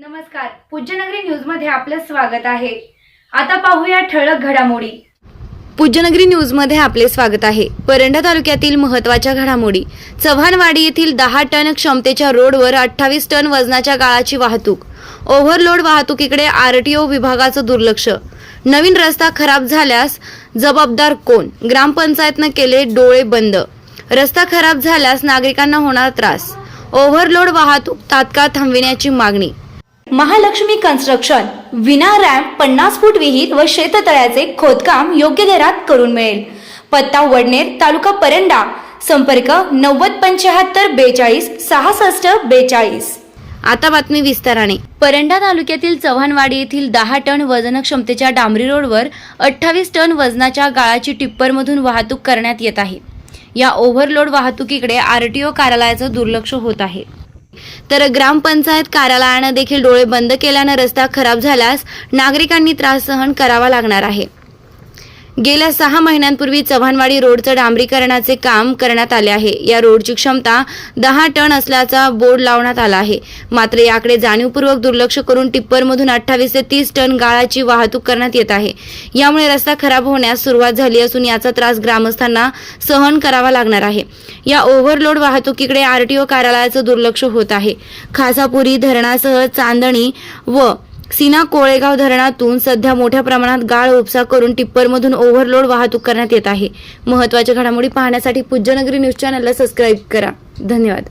नमस्कार. पूज्यनगरी न्यूजमध्ये आपलं स्वागत आहे. आता पाहूया ठळक घडामोडी. पूज्यनगरी न्यूजमध्ये आपले स्वागत आहे. परंडा तालुक्यातील महत्त्वाच्या घडामोडी. चव्हाणवाडी येथील दहा टन क्षमतेच्या रोडवर अठ्ठावीस टन वजनाच्या गाळाची वाहतूक. ओव्हरलोड वाहतुकीकडे आरटीओ विभागाचं दुर्लक्ष. नवीन रस्ता खराब झाल्यास जबाबदार कोण? ग्रामपंचायतनं केले डोळे बंद. रस्ता खराब झाल्यास नागरिकांना होणार त्रास. ओव्हरलोड वाहतूक तात्काळ थांबविण्याची मागणी. महालक्ष्मी कन्स्ट्रक्शन विना रॅम्प पन्नास फूट विहीर व शेततळ्याचे खोदकाम योग्य दरात करून मिळेल. पत्ता वडनेर तालुका परंडा. संपर्क नव्वद पंच्याहत्तर बेचाळीस सहासष्ट बेचाळीस. आता बातमी विस्ताराने. परंडा तालुक्यातील चव्हाणवाडी येथील दहा टन वजन क्षमतेच्या डांबरी रोडवर अठ्ठावीस टन वजनाच्या गाळाची टिप्परमधून वाहतूक करण्यात येत आहे. या ओव्हरलोड वाहतुकीकडे आरटीओ कार्यालयाचं दुर्लक्ष होत आहे. तर ग्रामपंचायत कार्यालयानं देखील डोळे बंद केल्यानं रस्ता खराब झाल्यास नागरिकांनी त्रास सहन करावा लागणार आहे. गेल्या सहा महिन्यांपूर्वी चव्हाणवाडी रोडचं डांबरीकरणाचे काम करण्यात आले आहे. या रोडची क्षमता दहा टन असल्याचा बोर्ड लावण्यात आला आहे. मात्र याकडे जाणीवपूर्वक दुर्लक्ष करून टिप्परमधून अठ्ठावीस ते तीस टन गाळाची वाहतूक करण्यात येत आहे. यामुळे रस्ता खराब होण्यास सुरुवात झाली असून याचा त्रास ग्रामस्थांना सहन करावा लागणार आहे. या ओव्हरलोड वाहतुकीकडे आरटीओ कार्यालयाचं दुर्लक्ष होत आहे. खासापुरी धरणासह चांदणी व सीना कोळेगाव धरणातून सध्या मोठ्या प्रमाणात गाळ उपसा करून टिप्परमधून ओव्हरलोड वाहतूक करण्यात येत आहे. महत्त्वाच्या घडामोडी पाहण्यासाठी पूज्यनगरी न्यूज चॅनलला सबस्क्राईब करा. धन्यवाद.